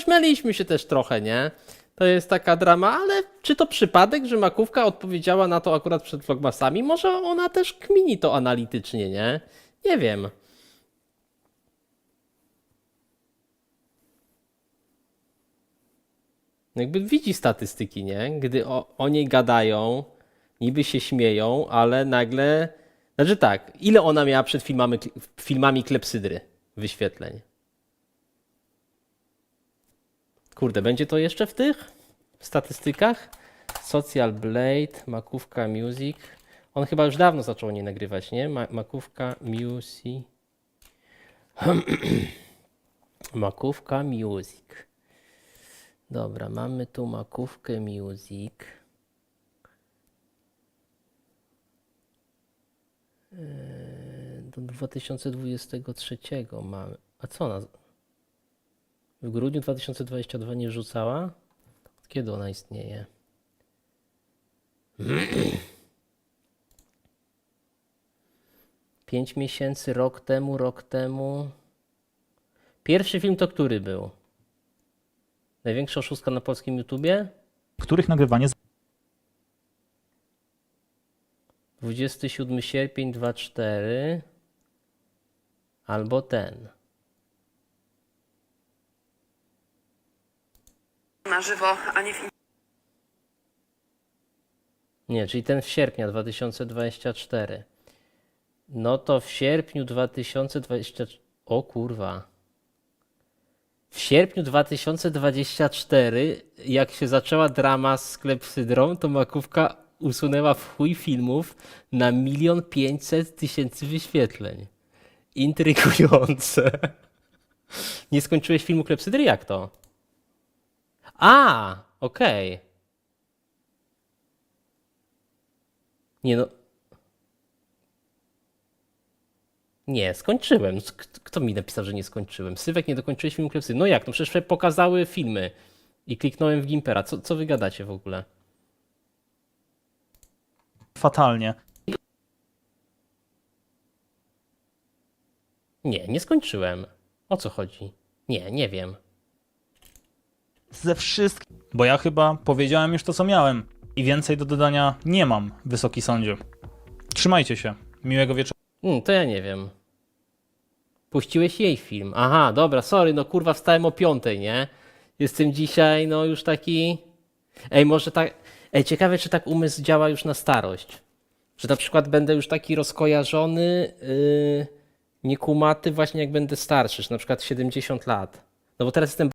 Śmialiśmy się też trochę, nie? To jest taka drama, ale czy to przypadek, że Makówka odpowiedziała na to akurat przed vlogmasami? Może ona też kmini to analitycznie, nie? Nie wiem. Jakby widzi statystyki, nie? Gdy o, o niej gadają, niby się śmieją, ale nagle. Znaczy tak, ile ona miała przed filmami, filmami klepsydry wyświetleń? Kurde, będzie to jeszcze w tych statystykach? Social Blade, Makówka Music. On chyba już dawno zaczął nie nagrywać, nie? Ma Makówka Music. Makówka Music. Dobra, mamy tu Makówkę Music. Eee, Do 2023 mamy. A co ona? W grudniu 2022 nie rzucała? Od kiedy ona istnieje? Pięć miesięcy, rok temu, rok temu. Pierwszy film to który był? Największa oszustka na polskim YouTubie? których nagrywanie 27 sierpień 24 albo ten. Na żywo, a nie w Nie, czyli ten w sierpnia 2024. No to w sierpniu 2024. O kurwa. W sierpniu 2024, jak się zaczęła drama z klepsydrą, to makówka usunęła w chuj filmów na milion pięćset tysięcy wyświetleń. Intrygujące. Nie skończyłeś filmu klepsydry? Jak to? A, okej. Nie no. Nie, skończyłem. K- Kto mi napisał, że nie skończyłem? Sywek, nie dokończyłeś filmu Klepsy. No jak? No przecież pokazały filmy. I kliknąłem w Gimpera. Co, co wy gadacie w ogóle? fatalnie. Nie, nie skończyłem. O co chodzi? Nie, nie wiem. Ze wszystkich. Bo ja chyba powiedziałem już to, co miałem. I więcej do dodania nie mam, wysoki sądzie. Trzymajcie się. Miłego wieczoru. Hmm, to ja nie wiem. Puściłeś jej film. Aha, dobra, sorry, no kurwa, wstałem o piątej, nie? Jestem dzisiaj, no już taki. Ej, może tak. Ej, ciekawe, czy tak umysł działa już na starość. Że na przykład będę już taki rozkojarzony, yy, niekumaty, właśnie jak będę starszy, że na przykład 70 lat. No bo teraz jestem